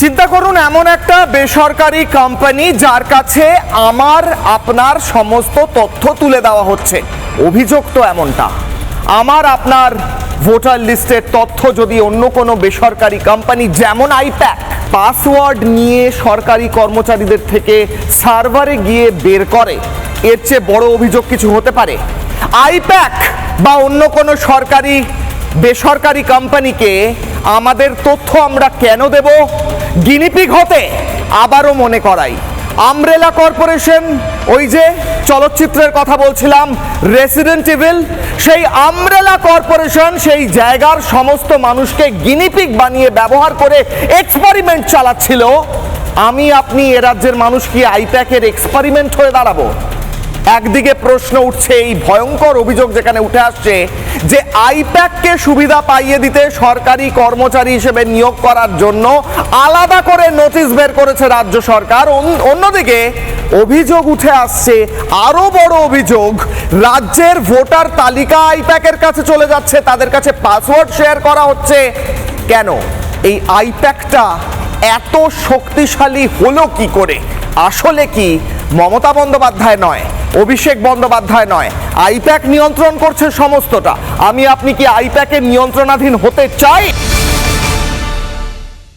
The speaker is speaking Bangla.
চিন্তা করুন, এমন একটা বেসরকারি কোম্পানি যার কাছে আমার, আপনার সমস্ত তথ্য তুলে দেওয়া হচ্ছে। অভিযোগ তো এমনটা। আমার, আপনার ভোটার লিস্টের তথ্য যদি অন্য কোনো বেসরকারি কোম্পানি যেমন আইপ্যাক পাসওয়ার্ড নিয়ে সরকারি কর্মচারীদের থেকে সার্ভারে গিয়ে বের করে, এর চেয়ে বড় অভিযোগ কিছু হতে পারে? আইপ্যাক বা অন্য কোনো সরকারি, বেসরকারি কোম্পানিকে আমাদের তথ্য আমরা কেন দেব? গিনিপিগ হতে আবারও মনে করাই। আমরেলা কর্পোরেশন ওই যে চলচ্চিত্রের কথা বলছিলাম রেসিডেন্ট ইভিল সেই আমরেলা কর্পোরেশন সেই জায়গার সমস্ত মানুষকে গিনিপিগ বানিয়ে ব্যবহার করে এক্সপেরিমেন্ট চালাচ্ছিল। আমি, আপনি এ রাজ্যের মানুষ কি আইপ্যাকের এক্সপেরিমেন্ট হয়ে দাঁড়াবো? একদিকে প্রশ্ন উঠছে এই ভয়ঙ্কর অভিযোগ যেখানে উঠে আসছে যে আইপ্যাককে সুবিধা পাইয়ে দিতে সরকারি কর্মচারী হিসেবে নিয়োগ করার জন্য আলাদা করে নোটিশ বের করেছে রাজ্য সরকার। অন- অন্যদিকে অভিযোগ উঠে আসছে, আরও বড় অভিযোগ, রাজ্যের ভোটার তালিকা আইপ্যাকের কাছে চলে যাচ্ছে, তাদের কাছে পাসওয়ার্ড শেয়ার করা হচ্ছে। কেন? এই আইপ্যাকটা এত শক্তিশালী হলো কি করে? আসলে কি? মমতা বন্দ্যোপাধ্যায় নয়, অভিষেক বন্দ্যোপাধ্যায় নয়, আইপ্যাক নিয়ন্ত্রণ করছে সমস্তটা। আমি, আপনি কি আইপ্যাকের নিয়ন্ত্রণাধীন হতে চাই?